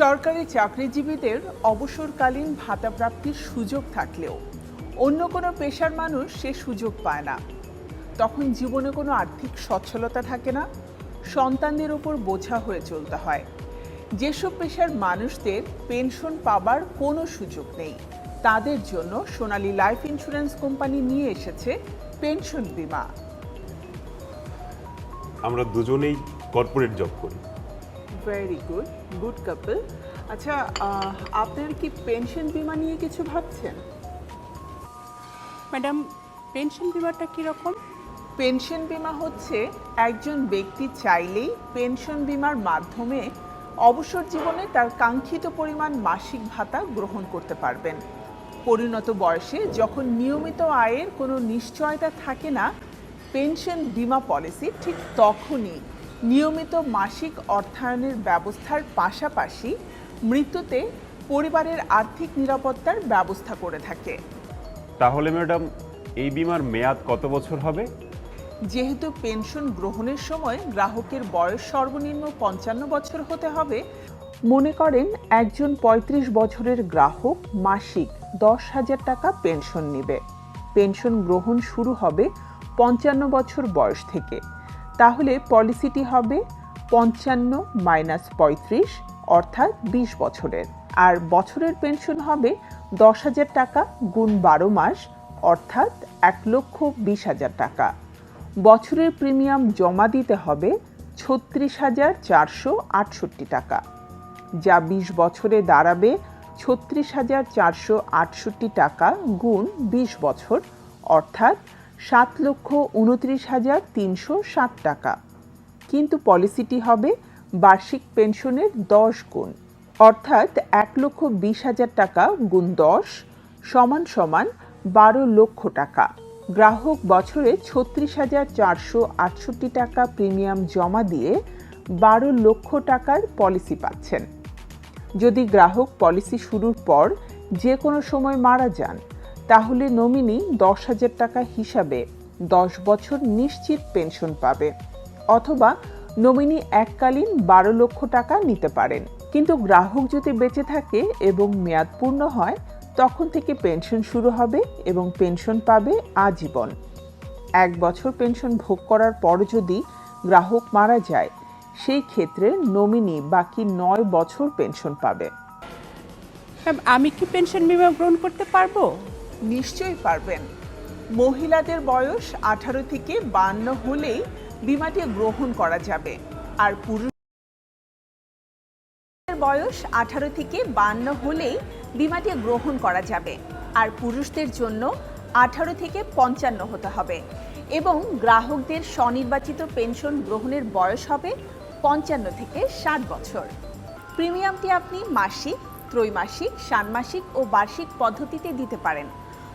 সরকারি চাকরিজীবীদের অবসরকালীন ভাতা প্রাপ্তির সুযোগ থাকলেও অন্য কোনো পেশার মানুষ সে সুযোগ পায় না। তখন জীবনে কোনো আর্থিক সচ্ছলতা থাকে না। সন্তানদের ওপর বোঝা হয়ে চলতে হয়। যেসব পেশার মানুষদের পেনশন পাবার কোনো সুযোগ নেই, তাদের জন্য সোনালী লাইফ ইন্স্যুরেন্স কোম্পানি নিয়ে এসেছে পেনশন বীমা। আমরা দুজনেই কর্পোরেট জব করি। ভেরি গুড গুড কাপল আচ্ছা আপনার কি পেনশন বীমা নিয়ে কিছু ভাবছেন? ম্যাডাম পেনশন বিমাটা কীরকম? পেনশন বীমা হচ্ছে একজন ব্যক্তি চাইলেই পেনশন বীমার মাধ্যমে অবসর জীবনে তার কাঙ্ক্ষিত পরিমাণ মাসিক ভাতা গ্রহণ করতে পারবেন। পরিণত বয়সে যখন নিয়মিত আয়ের কোনো নিশ্চয়তা থাকে না পেনশন বীমা পলিসি ঠিক তখনই নিয়মিত মাসিক অর্থায়নের ব্যবস্থার পাশাপাশি মৃত্যুতে পরিবারের আর্থিক নিরাপত্তার ব্যবস্থা করে থাকে। তাহলে ম্যাডাম এই বিমার মেয়াদ কত বছর হবে? যেহেতু পেনশন গ্রহণের সময় গ্রাহকের বয়স সর্বনিম্ন পঞ্চান্ন বছর হতে হবে মনে করেন একজন ৩৫ বছরের গ্রাহক মাসিক দশ হাজার টাকা পেনশন নেবে। পেনশন গ্রহণ শুরু হবে পঞ্চান্ন বছর বয়স থেকে। তাহলে পলিসিটি হবে পঞ্চান্ন মাইনাস পঁয়ত্রিশ, অর্থাৎ বিশ বছরের। আর বছরের পেনশন হবে দশ হাজার টাকা গুণ বারো মাস, অর্থাৎ এক লক্ষ বিশ হাজার টাকা। বছরের প্রিমিয়াম জমা দিতে হবে ছত্রিশ হাজার চারশো আটষট্টি টাকা। যা বিশ বছরে দাঁড়াবে ছত্রিশ হাজার চারশো আটষট্টি টাকা গুণ বিশ বছর, অর্থাৎ সাত লক্ষ উনত্রিশ হাজার তিনশো ষাট টাকা। কিন্তু পলিসিটি হবে বার্ষিক পেনশনের দশ গুণ, অর্থাৎ এক লক্ষ বিশ হাজার টাকা গুণ দশ সমান সমান বারো লক্ষ টাকা। গ্রাহক বছরে ছত্রিশ হাজার চারশো আটষট্টি টাকা প্রিমিয়াম জমা দিয়ে বারো লক্ষ টাকার পলিসি পাচ্ছেন। যদি গ্রাহক পলিসি শুরুর পর যে কোনো সময় মারা যান তাহলে নমিনি দশ হাজার টাকা হিসাবে দশ বছর নিশ্চিত পেনশন পাবে। অথবা নমিনি এককালীন বারো লক্ষ টাকা নিতে পারেন। কিন্তু গ্রাহক যদি বেঁচে থাকে এবং মেয়াদ পূর্ণ হয়, তখন থেকে পেনশন শুরু হবে এবং পেনশন পাবে আজীবন। এক বছর পেনশন ভোগ করার পর যদি গ্রাহক মারা যায়, সেই ক্ষেত্রে নমিনি বাকি নয় বছর পেনশন পাবে। আমি কি পেনশন বিমা গ্রহণ করতে পারব? নিশ্চয়ই পারবেন। মহিলাদের বয়স আঠারো থেকে বান্ন হলেই বিমাটি গ্রহণ করা যাবে। আর পুরুষের বয়স আঠারো থেকে বান্ন হলেই বিমাটি গ্রহণ করা যাবে। আর পুরুষদের জন্য আঠারো থেকে পঞ্চান্ন হতে হবে। এবং গ্রাহকদের স্বনির্বাচিত পেনশন গ্রহণের বয়স হবে পঞ্চান্ন থেকে ষাট বছর। প্রিমিয়ামটি আপনি মাসিক, ত্রৈমাসিক ষান্মাসিক ও বার্ষিক পদ্ধতিতে দিতে পারেন।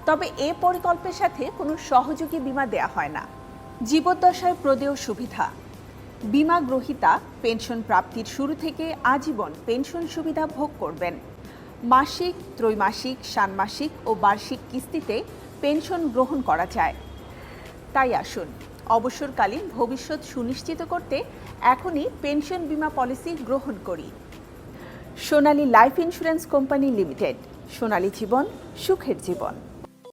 তবে এ পরিকল্পের সাথে কোনো সহযোগী বীমা দেয়া হয় না। জীবদ্দশায় প্রদেয় সুবিধা। বীমা গ্রহীতা পেনশন প্রাপ্তির শুরু থেকে আজীবন পেনশন সুবিধা ভোগ করবেন। মাসিক, ত্রৈমাসিক, ষান্মাসিক ও বার্ষিক কিস্তিতে পেনশন গ্রহণ করা যায়। তাই আসুন, অবসরকালীন ভবিষ্যৎ সুনিশ্চিত করতে এখনই পেনশন বীমা পলিসি গ্রহণ করি। Sonali life insurance company limited. সোনালী জীবন, সুখের জীবন।